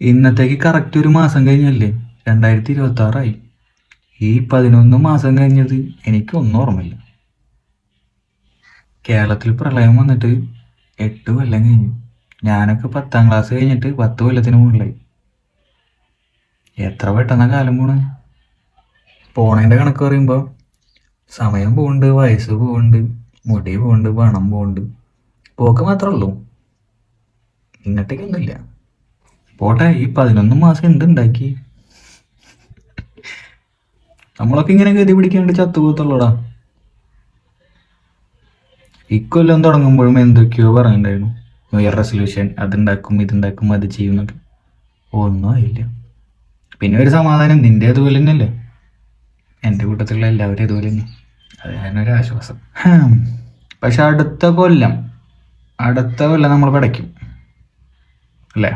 ഇന്നത്തേക്ക് കറക്റ്റ് ഒരു മാസം കഴിഞ്ഞല്ലേ? രണ്ടായിരത്തി ഇരുപത്തി ആറായി ഈ പതിനൊന്ന് മാസം കഴിഞ്ഞത് എനിക്കൊന്നും ഓർമ്മയില്ല. കേരളത്തിൽ പ്രളയം വന്നിട്ട് എട്ട് കൊല്ലം കഴിഞ്ഞു. ഞാനൊക്കെ പത്താം ക്ലാസ് കഴിഞ്ഞിട്ട് പത്ത് കൊല്ലത്തിന് മുകളിലായി. എത്ര പെട്ടെന്ന കാലം പോണ്? പോണേന്റെ കണക്ക് പറയുമ്പോൾ സമയം പോകുന്നുണ്ട് വയസ്സ് പോകുന്നുണ്ട് മുടി പോകുന്നുണ്ട് പണം പോകുന്നുണ്ട് പോക്ക് മാത്രമേ ഉള്ളൂ. ഇങ്ങോട്ടേക്കൊന്നുമില്ല പോട്ടെ ഈ പതിനൊന്ന് മാസം എന്തുണ്ടാക്കി? നമ്മളൊക്കെ ഇങ്ങനെ ഗതി പിടിക്കാണ്ട് ചത്തുപോകത്തുള്ളടാ. ഇക്കൊല്ലം തുടങ്ങുമ്പോഴും എന്തൊക്കെയോ പറയുന്നുണ്ടായിരുന്നു ന്യൂ ഇയർ റെസൊല്യൂഷൻ അതുണ്ടാക്കും ഇതുണ്ടാക്കും അത് ചെയ്യും എന്നൊക്കെ. ഒന്നും ആയില്ല. പിന്നെ ഒരു സമാധാനം നിന്റെ അതുപോലെ തന്നെയല്ലേ? എന്റെ കൂട്ടത്തിലുള്ള എല്ലാവരും അതുപോലെ തന്നെ. അത് ഞാനൊരു ആശ്വാസം. ഹും. പക്ഷെ അടുത്ത കൊല്ലം അടുത്ത കൊല്ലം നമ്മൾ പടയ്ക്കും. അല്ലേ?